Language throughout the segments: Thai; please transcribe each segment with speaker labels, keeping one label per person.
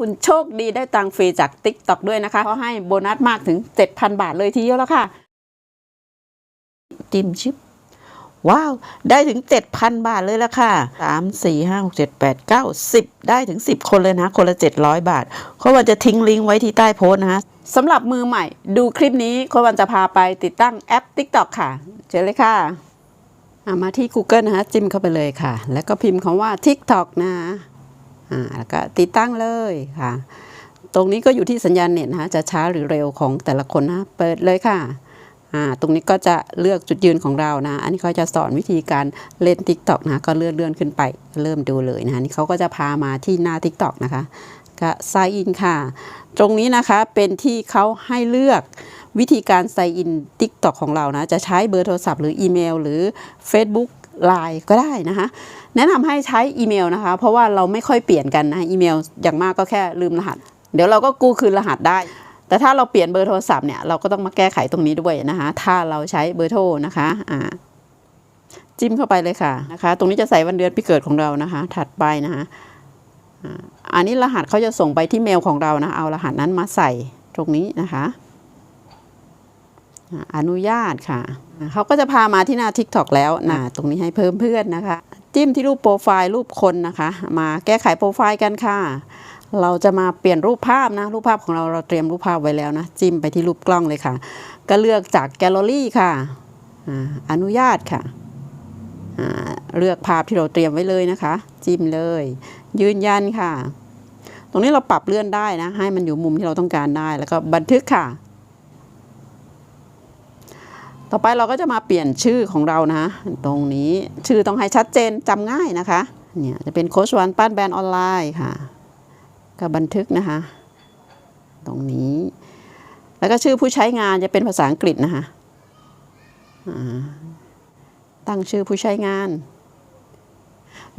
Speaker 1: คุณโชคดีได้ตังฟรีจาก t ิ k t o k ด้วยนะคะเขาให้โบนัสมากถึง 7,000 บาทเลยทีเดียวแล้วค่ะ จิ้มชิป ว้าว ได้ถึง 7,000 บาทเลยละค่ะ 3 4 5 6 7 8 9 10 ได้ถึง 10 คนเลยนะ คนละ 700 บาทโควันจะทิ้งลิงก์ไว้ที่ใต้โพสต์นะฮะสำหรับมือใหม่ ดูคลิปนี้โควันจะพาไปติดตั้งแอป TikTok ค่ะ เจอเลยค่ะอะมาที่ Google นะคะ จิ้มเข้าไปเลยค่ะ แล้วก็พิมพ์คำว่า TikTok นะ อ่าแล้วก็ติดตั้งเลยค่ะ ตรงนี้ก็อยู่ที่สัญญาณเน็ตนะคะจะช้าหรือเร็วของแต่ละคนนะเปิดเลยค่ะอ่าตรงนี้ก็จะเลือกจุดยืนของเรานะ อันนี้เขาจะสอนวิธีการเล่น TikTok นะก็เลื่อนเลื่อนขึ้นไปเริ่มดูเลยนะนี่เขาก็จะพามาที่หน้า TikTok นะคะก็ sign in ค่ะ ตรงนี้นะคะเป็นที่เขาให้เลือกวิธีการ sign in TikTok ของเรานะ จะใช้เบอร์โทรศัพท์หรืออีเมล หรือ Facebook Line ก็ได้นะคะ แนะนำให้ใช้อีเมลนะคะ เพราะว่าเราไม่ค่อยเปลี่ยนกันนะอีเมลอย่างมากก็แค่ลืมรหัส เดี๋ยวเราก็กู้คืนรหัสได้ แต่ถ้าเราเปลี่ยนเบอร์โทรศัพท์เนี่ยเราก็ต้องมาแก้ไขตรงนี้ด้วยนะคะ ถ้าเราใช้เบอร์โทรนะคะอ่าจิ้มเข้าไปเลยค่ะนะคะ ตรงนี้จะใส่วันเดือนปีเกิดของเรานะคะ ถัดไปนะคะอ่าอันนี้รหัสเขาจะส่งไปที่เมลของเรานะเอารหัสนั้นมาใส่ตรงนี้นะคะ อ่าอนุญาตค่ะอ่าเขาก็จะพามาที่หน้า TikTok แล้วนะตรงนี้ให้เพิ่มเพื่อนนะคะ จิ้มที่รูปโปรไฟล์รูปคนนะคะ มาแก้ไขโปรไฟล์กันค่ะ เราจะมาเปลี่ยนรูปภาพนะ รูปภาพของเราเราเตรียมรูปภาพไว้แล้วนะ จิ้มไปที่รูปกล้องเลยค่ะ ก็เลือกจากแกลเลอรี่ค่ะอ่าอนุญาตค่ะอ่าเลือกภาพที่เราเตรียมไว้เลยนะคะ จิ้มเลย ยืนยันค่ะ ตรงนี้เราปรับเลื่อนได้นะ ให้มันอยู่มุมที่เราต้องการได้แล้วก็บันทึกค่ะ ต่อไปเราก็จะมาเปลี่ยนชื่อของเรานะ ตรงนี้ชื่อต้องให้ชัดเจนจำง่ายนะคะเนี่ยจะเป็นโค้ชวันป้านแบรนด์ออนไลน์ค่ะก็บันทึกนะคะ ตรงนี้ แล้วก็ชื่อผู้ใช้งานจะเป็นภาษาอังกฤษนะคะตั้งชื่อผู้ใช้งาน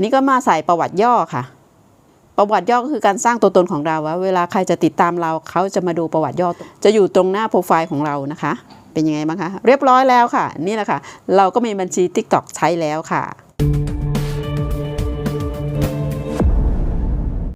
Speaker 1: นี่ก็มาใส่ประวัติย่อค่ะ ประวัติย่อก็คือการสร้างตัวตนของเราว่า เวลาใครจะติดตามเราเขาจะมาดูประวัติย่อจะอยู่ตรงหน้าโปรไฟล์ของเรานะคะ เป็นยังไงบ้างคะเรียบร้อยแล้วค่ะ นี่แหละค่ะ เราก็มีบัญชี TikTok ใช้แล้วค่ะ